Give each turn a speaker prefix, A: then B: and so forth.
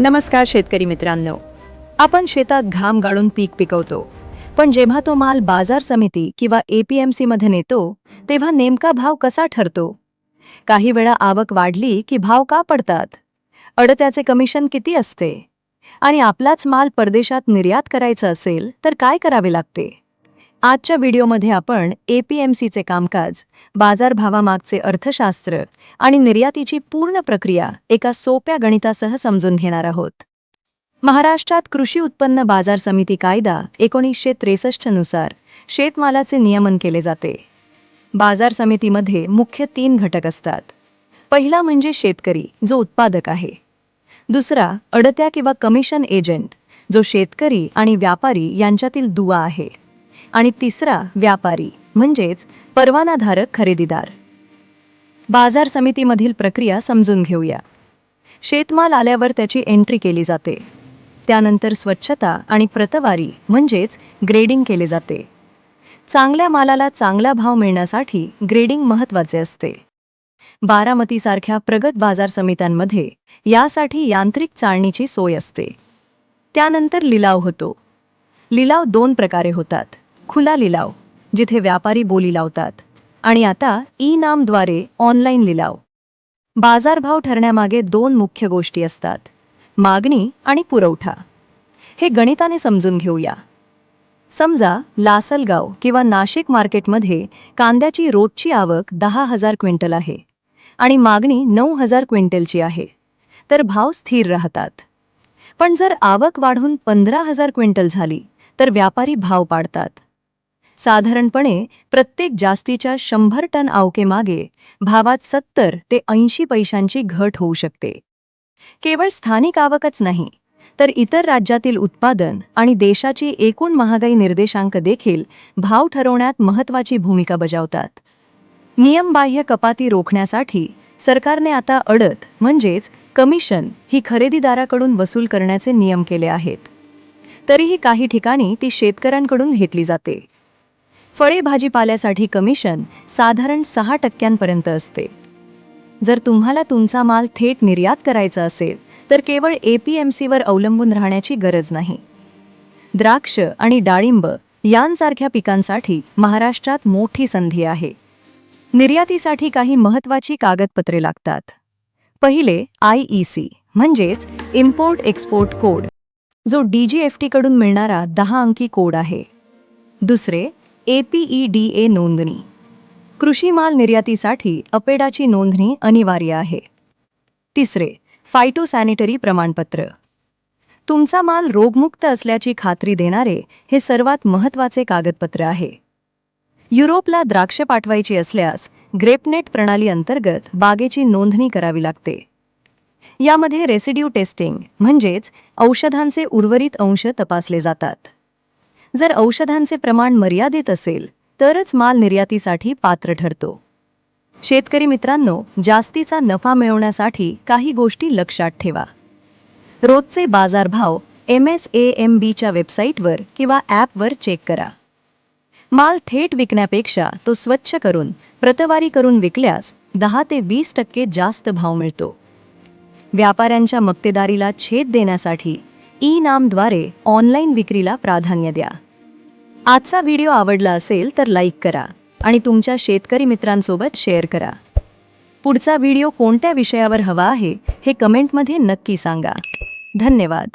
A: नमस्कार शेतकरी मित्रांनो. आपण शेतात घाम गाळून पीक पिकवतो. पण जेव्हा तो माल बाजार समिती किंवा एपीएमसी मध्ये नेतो तेव्हा नेमका भाव कसा ठरतो? काही वेळा आवक वाढली की भाव का पडतात? अडत्याचे कमिशन किती असते? आणि आपलाच माल परदेशात निर्यात करायचा असेल तर काय करावे लागते? आजच्या व्हिडिओमध्ये आपण ए पी एम सीचे कामकाज बाजारभावामागचे अर्थशास्त्र आणि निर्यातीची पूर्ण प्रक्रिया एका सोप्या गणितासह समजून घेणार आहोत. महाराष्ट्रात कृषी उत्पन्न बाजार समिती कायदा एकोणीसशे त्रेसष्टनुसार शेतमालाचे नियमन केले जाते. बाजार समितीमध्ये मुख्य तीन घटक असतात. पहिला म्हणजे शेतकरी जो उत्पादक आहे. दुसरा अडत्या किंवा कमिशन एजंट जो शेतकरी आणि व्यापारी यांच्यातील दुवा आहे. आणि तिसरा व्यापारी म्हणजेच परवानाधारक खरेदीदार. बाजार समितीमधील प्रक्रिया समजून घेऊया. शेतमाल आल्यावर त्याची एंट्री केली जाते. त्यानंतर स्वच्छता आणि प्रतवारी म्हणजेच ग्रेडिंग केले जाते. चांगल्या मालाला चांगला भाव मिळण्यासाठी ग्रेडिंग महत्त्वाचे असते. बारामतीसारख्या प्रगत बाजार समित्यांमध्ये यासाठी यांत्रिक चाळणीची सोय असते. त्यानंतर लिलाव होतो. लिलाव दोन प्रकारे होतात. खुला लिलाव जिथे व्यापारी बोली लावतात. आणि आता ई नामद्वारे ऑनलाईन लिलाव. बाजारभाव ठरण्यामागे दोन मुख्य गोष्टी असतात. मागणी आणि पुरवठा. हे गणिताने समजून घेऊया. समजा लासलगाव किंवा नाशिक मार्केटमध्ये कांद्याची रोजची आवक दहा हजार क्विंटल आहे आणि मागणी नऊ हजार क्विंटलची आहे. तर भाव स्थिर राहतात. पण जर आवक वाढून पंधरा हजार क्विंटल झाली तर व्यापारी भाव पाडतात. साधारणपणे प्रत्येक जास्तीच्या शंभर टन आवकेमागे भावात सत्तर ते ऐंशी पैशांची घट होऊ शकते. केवळ स्थानिक आवकच नाही तर इतर राज्यातील उत्पादन आणि देशाची एकूण महागाई निर्देशांक देखील भाव ठरवण्यात महत्त्वाची भूमिका बजावतात. नियमबाह्य कपाती रोखण्यासाठी सरकारने आता अडत म्हणजेच कमिशन ही खरेदीदाराकडून वसूल करण्याचे नियम केले आहेत. तरीही काही ठिकाणी ती शेतकऱ्यांकडून घेतली जाते. फळे भाजीपाल्यासाठी कमिशन साधारण सहा टक्क्यांपर्यंत असते. जर तुम्हाला तुमचा माल थेट निर्यात करायचा असेल तर केवळ एपीएमसीवर अवलंबून राहण्याची गरज नाही. द्राक्ष आणि डाळिंब यांसारख्या पिकांसाठी महाराष्ट्रात मोठी संधी आहे. निर्यातीसाठी काही महत्त्वाची कागदपत्रे लागतात. पहिले आय ई सी म्हणजेच इम्पोर्ट एक्सपोर्ट कोड जो डीजीएफटी कडून मिळणारा दहा अंकी कोड आहे. दुसरे एपीईडीए नोंदणी. कृषी माल निर्यातीसाठी अपेडाची नोंदणी अनिवार्य आहे. तिसरे फायटोसॅनिटरी प्रमाणपत्र. तुमचा माल रोगमुक्त असल्याची खात्री देणारे हे सर्वात महत्त्वाचे कागदपत्र आहे. युरोपला द्राक्ष पाठवायची असल्यास ग्रेपनेट प्रणाली अंतर्गत बागेची नोंदणी करावी लागते. यामध्ये रेसिड्यू टेस्टिंग म्हणजेच औषधांचे उर्वरित अंश तपासले जातात. जर औषधांचे प्रमाण मर्यादित असेल तरच माल निर्यातीसाठी पात्र ठरतो. शेतकरी मित्रांनो जास्तीचा नफा मिळवण्यासाठी काही गोष्टी लक्षात ठेवा. रोजचे बाजारभाव एम एस ए एम बीच्या वेबसाईटवर किंवा ॲपवर चेक करा. माल थेट विकण्यापेक्षा तो स्वच्छ करून प्रतवारी करून विकल्यास दहा ते वीस टक्के जास्त भाव मिळतो. व्यापाऱ्यांच्या मक्तेदारीला छेद देण्यासाठी ई नामद्वारे ऑनलाईन विक्रीला प्राधान्य द्या. आजचा व्हिडिओ आवडला असेल तर लाईक करा आणि तुमच्या शेतकरी मित्रांसोबत शेअर करा. पुढचा व्हिडिओ कोणत्या विषयावर हवा आहे हे कमेंटमध्ये नक्की सांगा. धन्यवाद.